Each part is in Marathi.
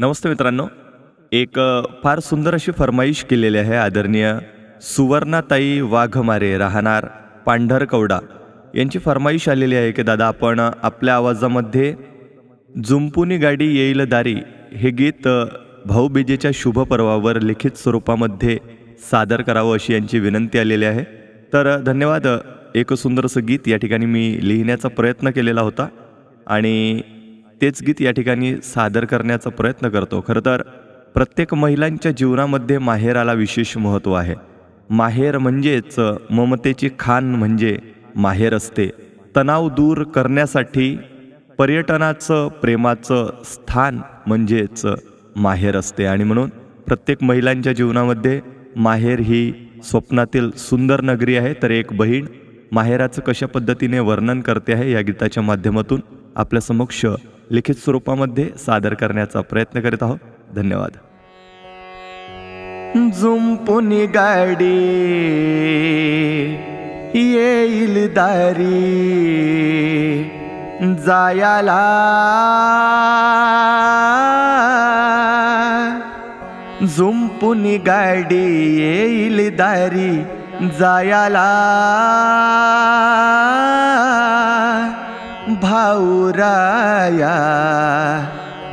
नमस्ते मित्रांनो. एक फार सुंदर अशी फरमाईश केलेली आहे आदरणीय सुवर्णाताई वाघमारे राहणार पांढरकवडा. यांची फरमाईश आलेली आहे की दादा आपण आपल्या आवाजामध्ये जुंपुनी गाडी येईल दारी हे गीत भाऊबीजेच्या भाऊबीजेच्या शुभपर्वावर लिखित स्वरूपामध्ये सादर करावं अशी यांची विनंती आलेली आहे. तर धन्यवाद एक सुंदरसं गीत या ठिकाणी मी लिहिण्याचा प्रयत्न केलेला होता. आणि तेच गीत या ठिकाणी सादर करण्याचा प्रयत्न करतो. खरं तर प्रत्येक महिलांच्या जीवनामध्ये माहेराला विशेष महत्त्व आहे. माहेर म्हणजेच ममतेची खान म्हणजे माहेर असते. तणाव दूर करण्यासाठी पर्यटनाचं प्रेमाचं स्थान म्हणजेच माहेर असते. आणि म्हणून प्रत्येक महिलांच्या जीवनामध्ये माहेर ही स्वप्नातील सुंदर नगरी आहे. तर एक बहीण माहेराचं कशा पद्धतीने वर्णन करते आहे या गीताच्या माध्यमातून आपल्या समक्ष लिखित स्वरूपामध्ये सादर करण्याचा प्रयत्न करीत आहोत. धन्यवाद. झुंपुनी गाडी येईल दारी जायाला. झुंपुनी गाडी येईल दारी जायाला. भाऊराया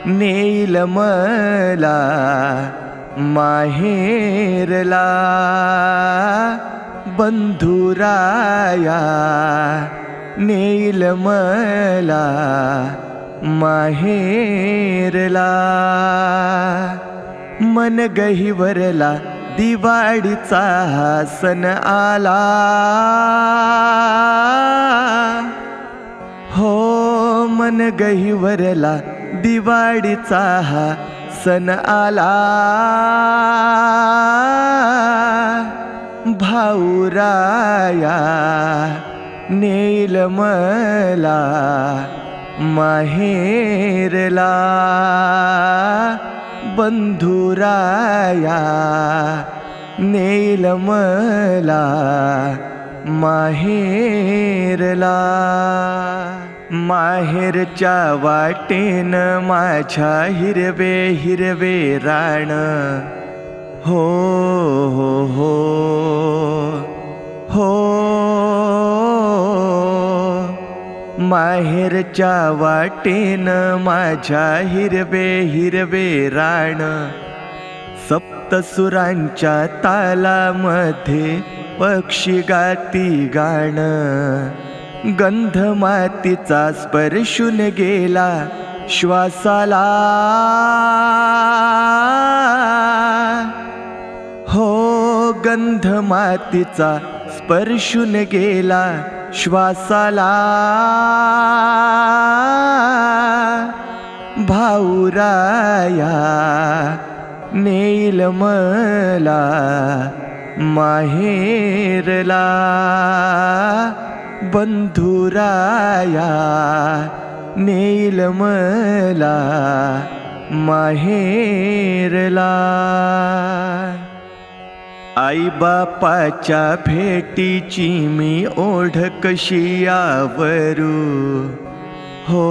नेईल मला माहेरला. बंधुराया नेईल मला माहेरला. मन गहिवरला दिवाळीचा हा सण आला. मन गहिवरला दिवाळीचा हा सण आला. भाऊराया नेल मला माहेरला. बंधुराया नेल मला माहेरला. माहेरच्या वाटेन माझ्या हिरवे हिरवे राण. हो हो हो हो. माहेरच्या वाटेन माझ्या हिरवे हिरवे राण. सप्तसुरांच्या तालामध्ये पक्षी गाती गाणं. गंध मातीचा स्पर्शून गेला श्वासाला. हो गंध मातीचा स्पर्शून गेला श्वासाला. भाऊराया नेईल मला माहेरला. बंधुराया नेईल मला माहेरला. आई बापाच्या भेटीची मी ओढ कशी आवरू हो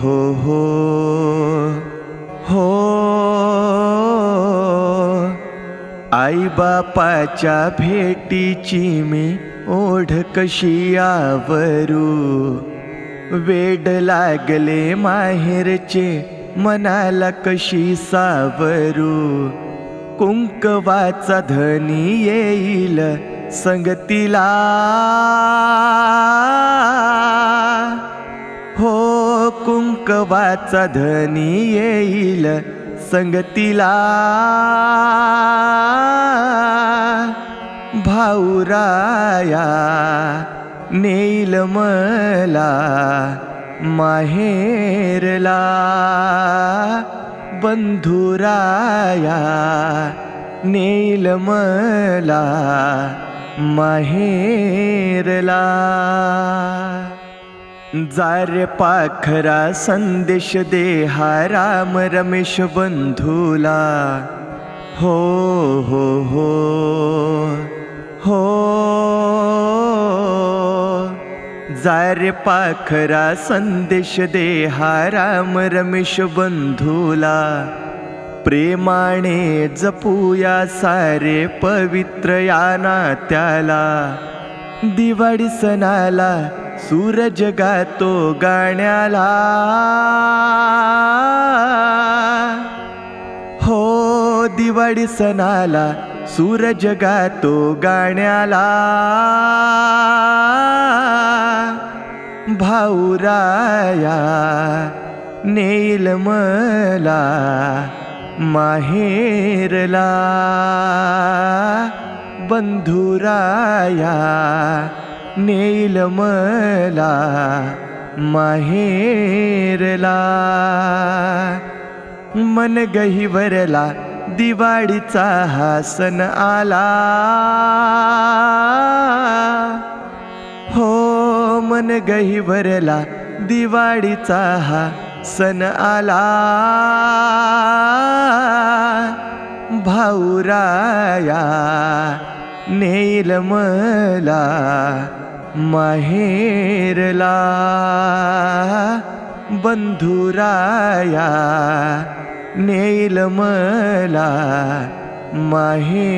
हो हो हो. आई बापाच्या भेटीची मी ओढ कशी आवरू? वेड लागले माहेरचे मनाला कशी सावरू? कुंकवाचा धनी येईल संगतीला हो कुंकवाचा धनी येईल संगतीला भाऊराया नेईल मला माहेरला. बंधुराया नेईल मला माहेरला. जार पाखरा संदेश दे हा राम रमेश बंधूला. हो हो हो. हो जारे पाखरा संदेश दे हा राम रमेश बंधूला. प्रेमाने जपूया सारे पवित्र या नात्याला. दिवाळी सणाला सूरज गातो गाण्याला. हो दिवाळी सणाला सूरज गातो गाण्याला. भाऊराया नेईल मला माहेरला. बंधुराया नेईल मला माहेरला. मन गहिवरला दिवाळीचा हा सण आला. हो मन गहिवरला दिवाळीचा हा सण आला. भाऊराया नेईल मला माहेरला. बंधुराया नेईल मला माहेरला.